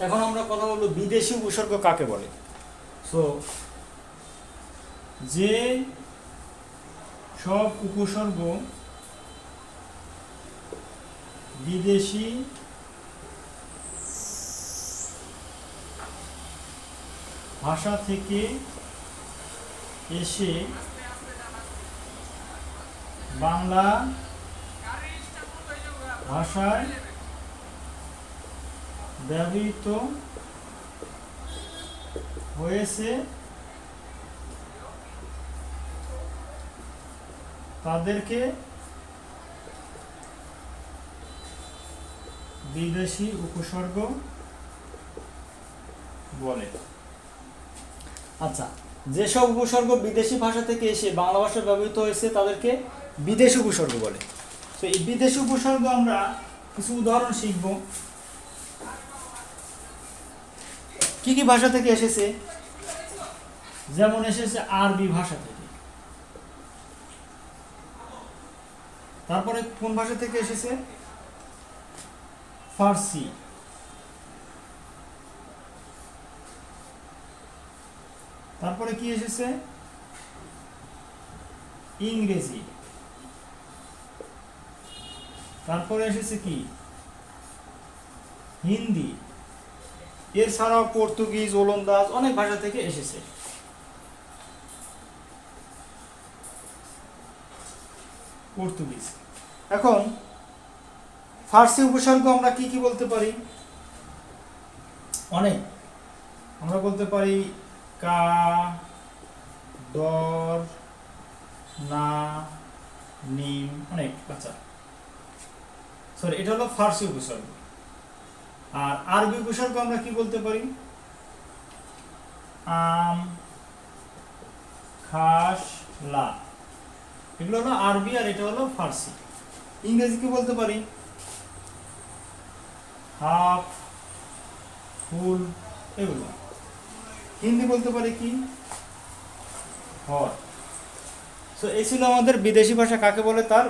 এখন আমরা কথা বলব বিদেশি উপসর্গ কাকে বলে? সো যে সব উপসর্গ বিদেশি ভাষা থেকে এসে বাংলা ভাষায় ব্যবহৃত হয়েছে তাদেরকে বিদেশি উপসর্গ বলে। আচ্ছা যেসব উপসর্গ বিদেশি ভাষা থেকে এসে বাংলা ভাষায় ব্যবহৃত হয়েছে তাদেরকে বিদেশি উপসর্গ বলে। তো এই বিদেশি উপসর্গ আমরা কিছু উদাহরণ শিখব। কি কি ভাষা থেকে এসেছে? যেমন এসেছে আরবি ভাষা থেকে। তারপরে কোন ভাষা থেকে এসেছে? ফার্সি। তারপরে কি এসেছে? ইংরেজি। তারপরে এসেছে কি? হিন্দি। এছাড়াও পর্তুগিজ, ওলন্দাজ অনেক ভাষা থেকে এসেছে। পর্তুগিজ। এখন ফার্সি উপসর্গ আমরা কি কি বলতে পারি? অনেক। আমরা বলতে পারি কা, দর, না, নিম, অনেক আচ্ছা সরি এটা হলো ফার্সি উপসর্গ। আর আরবি উপসর্গ আমরা কি বলতে পারি? আম, খাস, লা। এগুলো হলো আরবি আর এটা হলো ফার্সি। ইংরেজি কি বলতে পারি? হাফ, ফুল, এগুলো। হিন্দি বলতে পারি কি? হর। সো এই ছিল আমাদের বিদেশি ভাষা, কাকে বলে তার